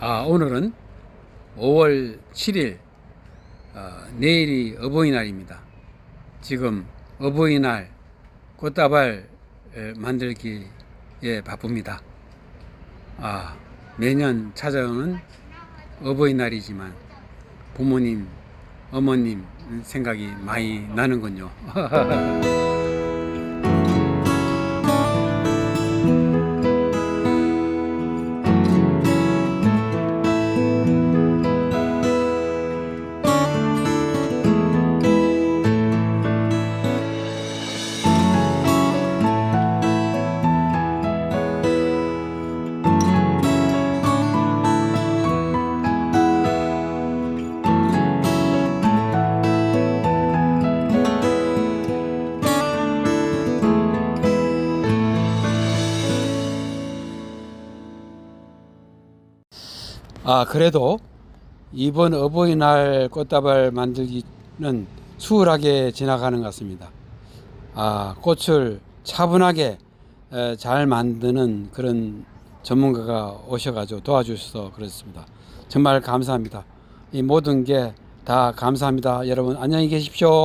아, 오늘은 5월 7일, 어, 내일이 어버이날입니다. 지금 어버이날 꽃다발 에, 만들기에 바쁩니다. 아, 매년 찾아오는 어버이날이지만 부모님, 어머님 생각이 많이 나는군요. 아, 그래도 이번 어버이날 꽃다발 만들기는 수월하게 지나가는 것 같습니다. 아, 꽃을 차분하게 에, 잘 만드는 그런 전문가가 오셔가지고 도와주셔서 그렇습니다. 정말 감사합니다. 이 모든 게 다 감사합니다. 여러분 안녕히 계십시오.